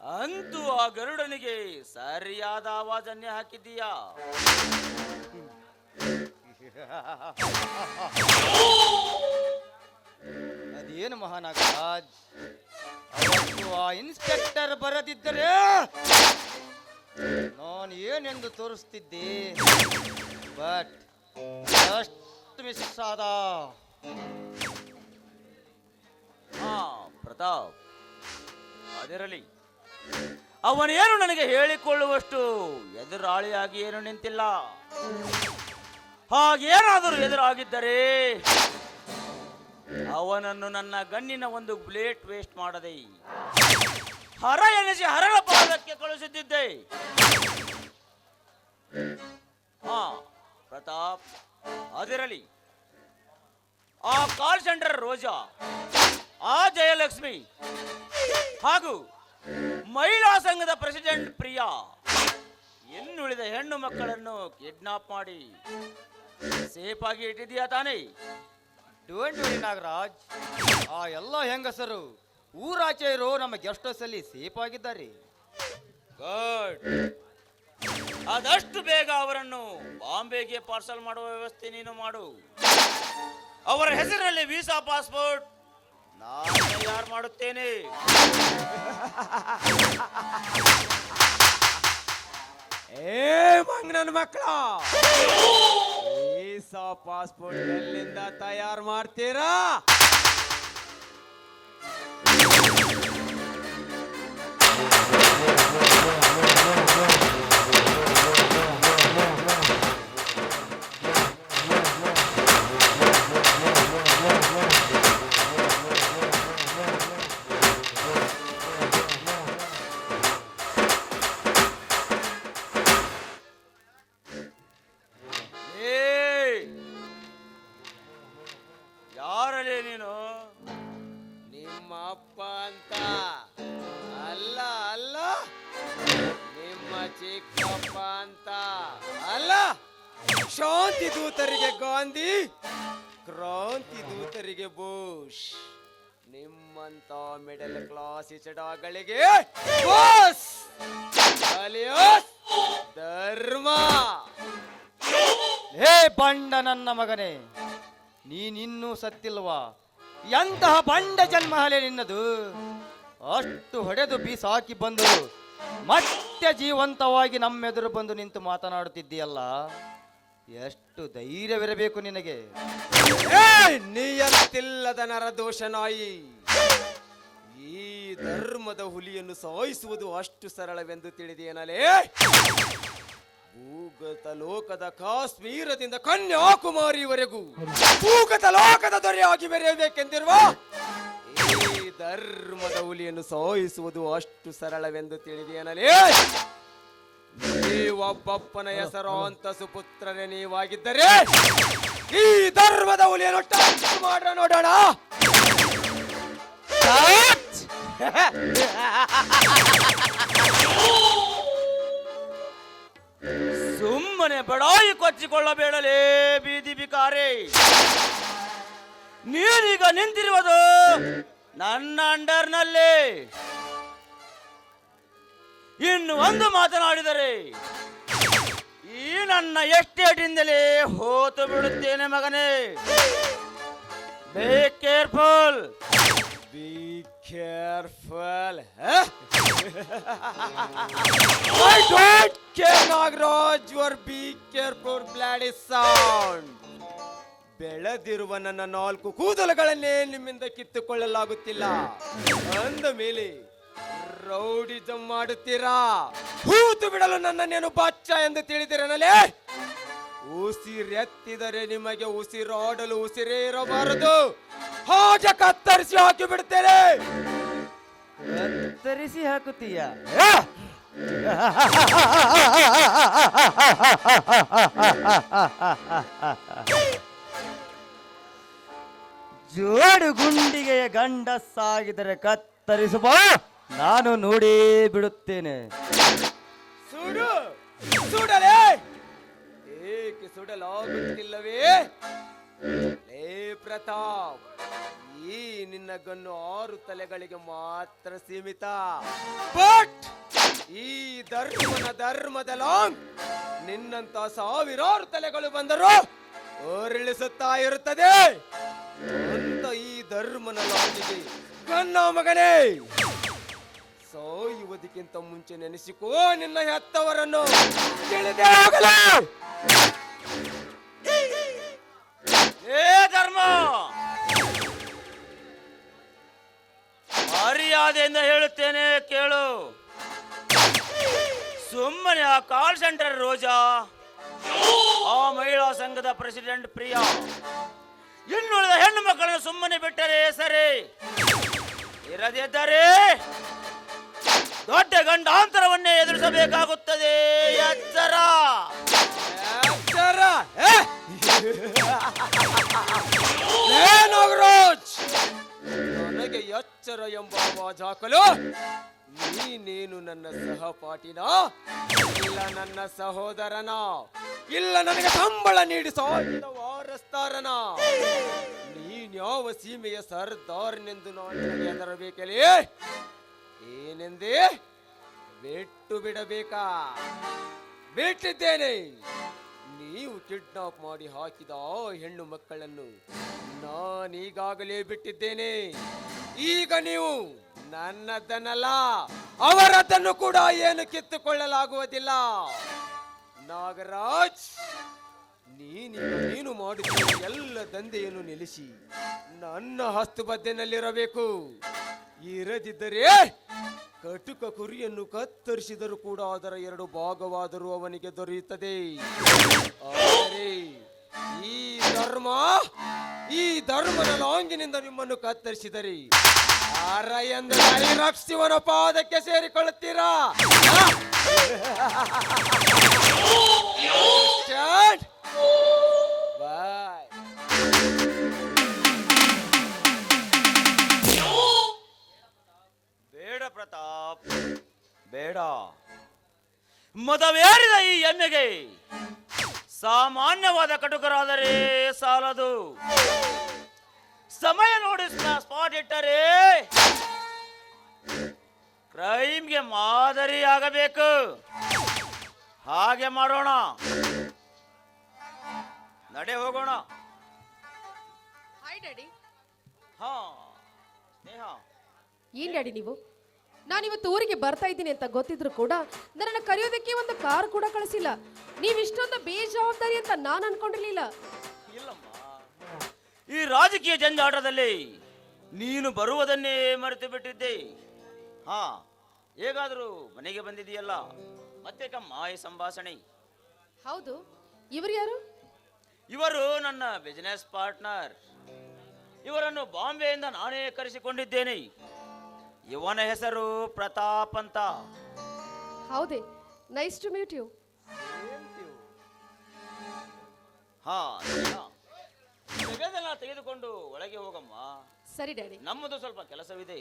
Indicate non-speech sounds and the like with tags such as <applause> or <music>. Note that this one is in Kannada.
ಅಂತೂ ಆ ಗರುಡನಿಗೆ ಸರಿಯಾದ ಆವಾಜನ್ನೇ ಹಾಕಿದ್ದೀಯಾ? ಅದೇನು ಮಹಾನಾಗರಾಜ್? ಆ ಇನ್ಸ್ಪೆಕ್ಟರ್ ಬರದಿದ್ದರೆ ನಾನು ಏನೆಂದು ತೋರಿಸ್ತಿದ್ದೆ? ಬಟ್ ಅಷ್ಟು ಮಿಸ್ ಆದ ಪ್ರತಾಪ್. ಅದಿರಲಿ. ಅವನೇನು ನನಗೆ ಹೇಳಿಕೊಳ್ಳುವಷ್ಟು ಎದುರಾಳಿಯಾಗಿ ಏನು ನಿಂತಿಲ್ಲ. ಹಾಗೇನಾದರೂ ಎದುರಾಗಿದ್ದರೆ ಅವನನ್ನು ನನ್ನ ಗಣ್ಣಿನ ಒಂದು ಬ್ಲೇಟ್ ವೇಸ್ಟ್ ಮಾಡದೆ ಹರ ಎನಿಸಿ ಹರಳ ಪಾದಕ್ಕೆ ಕಳುಹಿಸುತ್ತಿದ್ದೆ ಆ ಕಾಲ್ ಸೆಂಟರ್ ರೋಜಾ, ಆ ಜಯಲಕ್ಷ್ಮಿ ಹಾಗೂ ಮಹಿಳಾ ಸಂಘದ ಪ್ರೆಸಿಡೆಂಟ್ ಪ್ರಿಯಾ ಇನ್ನುಳಿದ ಹೆಣ್ಣು ಮಕ್ಕಳನ್ನು ಕಿಡ್ನಾಪ್ ಮಾಡಿ ಸೇಫ್ ಆಗಿ ಇಟ್ಟಿದೀಯಾ ತಾನೇ? ಡೋಂಟ್ ವರಿ ನಾಗರಾಜ್, ಆ ಎಲ್ಲ ಹೆಂಗಸರು ಊರಾಚೆ ಇರೋ ನಮ್ಮ ಗೆಸ್ಟ್ ಹೌಸ್ ಅಲ್ಲಿ ಸೇಫ್ ಆಗಿದ್ದಾರೆ. ಗುಡ್ ಆದಷ್ಟು ಬೇಗ ಅವರನ್ನು ಬಾಂಬೆಗೆ ಪಾರ್ಸಲ್ ಮಾಡುವ ವ್ಯವಸ್ಥೆ ನೀನು ಮಾಡು. ಅವರ ಹೆಸರಿನಲ್ಲಿ ವೀಸಾ ಪಾಸ್ಪೋರ್ಟ್ ನಾನು ತಯಾರು ಮಾಡುತ್ತೇನೆ. ಏ ಮಂಗನ ಮಕ್ಕಳ ವೀಸಾ ಪಾಸ್ಪೋರ್ಟ್ ಎಲ್ಲಿಂದ ತಯಾರು ಮಾಡ್ತೀರಾ? ಯಾರಲೇ ನೀನು? ನಿಮ್ಮ ಅಪ್ಪ ಅಂತ? ಅಲ್ಲ ಅಲ್ಲ. ನಿಮ್ಮ ಚಿಕ್ಕಪ್ಪ ಅಂತ? ಅಲ್ಲ. ಶಾಂತಿ ದೂತರಿಗೆ ಗಾಂಧಿ, ಕ್ರಾಂತಿ ದೂತರಿಗೆ ಬುಷ್. ನಿಮ್ಮಂತ ಮಿಡಲ್ ಕ್ಲಾಸ್ ಇಚಡಗಳಿಗೆ ಬೋಸ್. ಧರ್ಮ. ಹೇ ಬಂಡ ನನ್ನ ಮಗನೇ. ನೀನಿನ್ನೂ ಸತ್ತಿಲ್ವಾ? ಎಂತಹ ಬಂಡ ಜನ್ಮ ಹಲೆ ನಿನ್ನದು? ಅಷ್ಟು ಹೊಡೆದು ಬೀಸಾಕಿ ಬಂದು ಮತ್ತೆ ಜೀವಂತವಾಗಿ ನಮ್ಮೆದುರು ಬಂದು ನಿಂತು ಮಾತನಾಡುತ್ತಿದ್ದೀಯಲ್ಲ? ಎಷ್ಟು ಧೈರ್ಯವಿರಬೇಕು ನಿನಗೆ. ನೀಯಂತಿಲ್ಲದ ನಿಯತ್ತಿಲ್ಲದ ನರದೋಷ ನಾಯಿ ಈ ಧರ್ಮದ ಹುಲಿಯನ್ನು ಸಾಯಿಸುವುದು ಅಷ್ಟು ಸರಳವೆಂದು ತಿಳಿದೇನಲೇ ಭೂಗತ ಲೋಕದ ಕಾಶ್ಮೀರದಿಂದ ಕನ್ಯಾಕುಮಾರಿವರೆಗೂ ಭೂಗತ ಲೋಕದ ದೊರೆಯಾಗಿ ಬೆರೆಯಬೇಕೆಂದಿರುವ ಈ ಧರ್ಮದ ಹುಲಿಯನ್ನು ಸಾಯಿಸುವುದು ಅಷ್ಟು ಸರಳವೆಂದು ತಿಳಿದೇನಲೇ ನೀವೊಬ್ಬಪ್ಪನ ಹೆಸರು ಅಂತ ಸುಪುತ್ರರೇ ನೀವಾಗಿದ್ದರೆ ಈ ಧರ್ಮದ ಹುಲಿಯನ್ನು ಟಚ್ ನೋಡೋಣ. <laughs> ಸುಮ್ಮನೆ ಬಡಾಯಿ ಕೊಚ್ಚಿಕೊಳ್ಳಬೇಡಲೇ ಬೀದಿ ಬಿಕಾರೆ. ನೀನೀಗ ನಿಂತಿರುವುದು ನನ್ನ ಅಂಡರ್ನಲ್ಲಿ. ಇನ್ನು ಒಂದು ಮಾತನಾಡಿದರೆ, ಈ ನನ್ನ ಎಸ್ಟೇಟಿಂದಲೇ ಹೋತು ಬಿಡುತ್ತೇನೆ ಮಗನೇ. Be careful be careful I don't care Nagaraj your be careful bloody sound ಬೆಳೆದಿರುವ ನನ್ನ ನಾಲ್ಕು ಕೂದಲುಗಳನ್ನೇ ನಿಮ್ಮಿಂದ ಕಿತ್ತುಕೊಳ್ಳಲಾಗುತ್ತಿಲ್ಲ. ಅಂದ ಮೇಲೆ ರೌಡಿಜಂ ಮಾಡುತ್ತೀರಾ? ಹೂತು ಬಿಡಲು ನನ್ನನ್ನೇನು ಬಾಚ್ಚ ಎಂದು ತಿಳಿದಿರನಲೇ? ಉಸಿರೆತ್ತಿದರೆ ನಿಮಗೆ ಉಸಿರಾಡಲು ಉಸಿರೇ ಇರಬಾರದು. ಹಾಗೆ ಕತ್ತರಿಸಿ ಹಾಕಿ ಬಿಡ್ತೇನೆ. ಕತ್ತರಿಸಿ ಹಾಕುತ್ತೀಯ? ಜೋಡು ಗುಂಡಿಗೆಯ ಗಂಡಸ್ಸಾಗಿದರೆ ಕತ್ತರಿಸುವ ನಾನು ನೋಡಿ ಬಿಡುತ್ತೇನೆ. ಸುಡು! ಸುಡಲೇ! ಏಕೆ ಸುಡಲಾಗುತ್ತಿಲ್ಲವೇ? ಲೇ ಪ್ರತಾಪ್! ಈ ನಿನ್ನ ಗನ್ನು ಆರು ತಲೆಗಳಿಗೆ ಮಾತ್ರ ಸೀಮಿತ. ಬಟ್ ಈ ಧರ್ಮನ ಧರ್ಮದ ಲಾಂಗ್ ನಿನ್ನಂತ ಸಾವಿರಾರು ತಲೆಗಳು ಬಂದರೂ ಓರಿಳಿಸುತ್ತಾ ಇರುತ್ತದೆ. ಅಂತ ಈ ಧರ್ಮನ ಲಾಂಗಿಗೆ ಗನ್ನ ಮಗನೇ ಸಾಯುವುದಕ್ಕಿಂತ ಮುಂಚೆ ನೆನೆಸಿಕೋ ನಿನ್ನ ಹೆತ್ತವರನ್ನು. ತಿಳಿದೇ ಹೋಗಲೇ ಮರ್ಯಾದೆಯಿಂದ ಹೇಳುತ್ತೇನೆ, ಕೇಳು. ಸುಮ್ಮನೆ ಆ ಕಾಲ್ ಸೆಂಟರ್ ರೋಜಾ. ಆ ಮಹಿಳಾ ಸಂಘದ ಪ್ರೆಸಿಡೆಂಟ್ ಪ್ರಿಯಾ. ಇನ್ನುಳಿದ ಹೆಣ್ಣು ಮಕ್ಕಳನ್ನು ಸುಮ್ಮನೆ ಬಿಟ್ಟರೆ ಸರಿ. ಇರದಿದ್ದರೆ ದೊಡ್ಡ ಗಂಡಾಂತರವನ್ನೇ ಎದುರಿಸಬೇಕಾಗುತ್ತದೆ. ಎಚ್ಚರ. ಎಚ್ಚರ ಎಂಬ ಜಾಕಲು ನೀನೇನು ನನ್ನ ಸಹಪಾಠಿನ? ಇಲ್ಲ ನನ್ನ ಸಹೋದರನ? ಇಲ್ಲ ನನಗೆ ಸಂಬಳ ನೀಡಿ ಸಾಗಿದ ವಾರಸ್ತಾರನ? ನೀನ್ಯಾವ ಸೀಮೆಯ ಸರ್ದಾರ್ನೆಂದು ನಾನು ಎದರಬೇಕಲಿ ಏನೆಂದೇ? ಬಿಟ್ಟು ಬಿಡಬೇಕಾ? ಬಿಟ್ಟಿದ್ದೇನೆ. ನೀವು ಕಿಡ್ನಾಪ್ ಮಾಡಿ ಹಾಕಿದ ಆ ಹೆಣ್ಣು ಮಕ್ಕಳನ್ನು ನಾನೀಗಾಗಲೇ ಬಿಟ್ಟಿದ್ದೇನೆ. ಈಗ ನೀವು ನನ್ನದನ್ನಲ್ಲ ಅವರದನ್ನು ಕೂಡ ಏನು ಕಿತ್ತುಕೊಳ್ಳಲಾಗುವುದಿಲ್ಲ. ನಾಗರಾಜ್ ನೀನು ಮಾಡುತ್ತಿರುವ ಎಲ್ಲ ದಂಧೆಯನ್ನು ನಿಲ್ಲಿಸಿ ನನ್ನ ಹಸ್ತುಬದ್ದೆನಲ್ಲಿರಬೇಕು ಇರದಿದ್ದರೆ ಕಟುಕ ಕುರಿಯನ್ನು ಕತ್ತರಿಸಿದರೂ ಕೂಡ ಅದರ ಎರಡು ಭಾಗವಾದರೂ ಅವನಿಗೆ ದೊರೆಯುತ್ತದೆ. ಆದರೆ ಈ ಧರ್ಮ, ಈ ಧರ್ಮದ ಲಾಂಗಿನಿಂದ ನಿಮ್ಮನ್ನು ಕತ್ತರಿಸಿದರೆ ಅರ ಎಂದು ರಕ್ಷಿವನ ಪಾದಕ್ಕೆ ಸೇರಿಕೊಳ್ಳುತ್ತೀರಾ? ಬಾಯ್ <laughs> ಬೇಡ. ಮದವೇರಿದ ಈ ಎಮ್ಮೆಗೆ ಸಾಮಾನ್ಯವಾದ ಕಟುಕರಾದರೆ ಸಾಲದು. ಸಮಯ ನೋಡಿ ಸ್ಪಾಟ್ ಇಟ್ಟರೆ ಕ್ರೈಮ್ಗೆ ಮಾದರಿ ಆಗಬೇಕು ಹಾಗೆ ಮಾಡೋಣ. ನಡೆ ಹೋಗೋಣ. ಹಾಯ್ ಡ್ಯಾಡಿ ಹಾ ಸ್ನೇಹ. ಏನ್ ಡ್ಯಾಡಿ ನೀವು? ನಾನಿವತ್ತು ಊರಿಗೆ ಬರ್ತಾ ಇದ್ದೀನಿ ಅಂತ ಗೊತ್ತಿದ್ರು ಕೂಡ ನನ್ನ ಕರೆಯೋದಕ್ಕೆ ಒಂದು ಕಾರ್ ಕೂಡ ಕಳಿಸಿಲ್ಲ. ನೀವು ಇಷ್ಟೊಂದು ಬೇಜವಾಬ್ದಾರಿ ಅಂತ ನಾನು ಅನ್ಕೊಂಡಿರ್ಲಿಲ್ಲ. ಇಲ್ಲಮ್ಮ. ಈ ರಾಜಕೀಯ ಜಂಜಾಟದಲ್ಲಿ ನೀನು ಬರುವುದನ್ನೇ ಮರೆತು ಬಿಟ್ಟಿದ್ದೆ ಹಾ ಹೇಗಾದರೂ ಮನೆಗೆ ಬಂದಿದೆಯಲ್ಲ ಮತ್ತೆ ಕಮ್ಮ ಈ ಸಂಭಾಷಣೆ. ಹೌದು ಇವರು ಯಾರು? ಇವರು ನನ್ನ ಬಿಸಿನೆಸ್ ಪಾರ್ಟ್ನರ್ ಇವರನ್ನು ಬಾಂಬೆಯಿಂದ ನಾನೇ ಕರೆಸಿಕೊಂಡಿದ್ದೇನೆ. ಇವನ ಹೆಸರು ಪ್ರತಾಪ್ ಅಂತ. ಹೌದೇ ನೈಸ್ ಟು ಮೀಟ್ ಯು ಹಾ ತೆಗೆದುಕೊಂಡು ಒಳಗೆ ಹೋಗಮ್ಮ. ಸರಿ ಡ್ಯಾಡಿ. ನಮ್ಮದು ಸ್ವಲ್ಪ ಕೆಲಸವಿದೆ.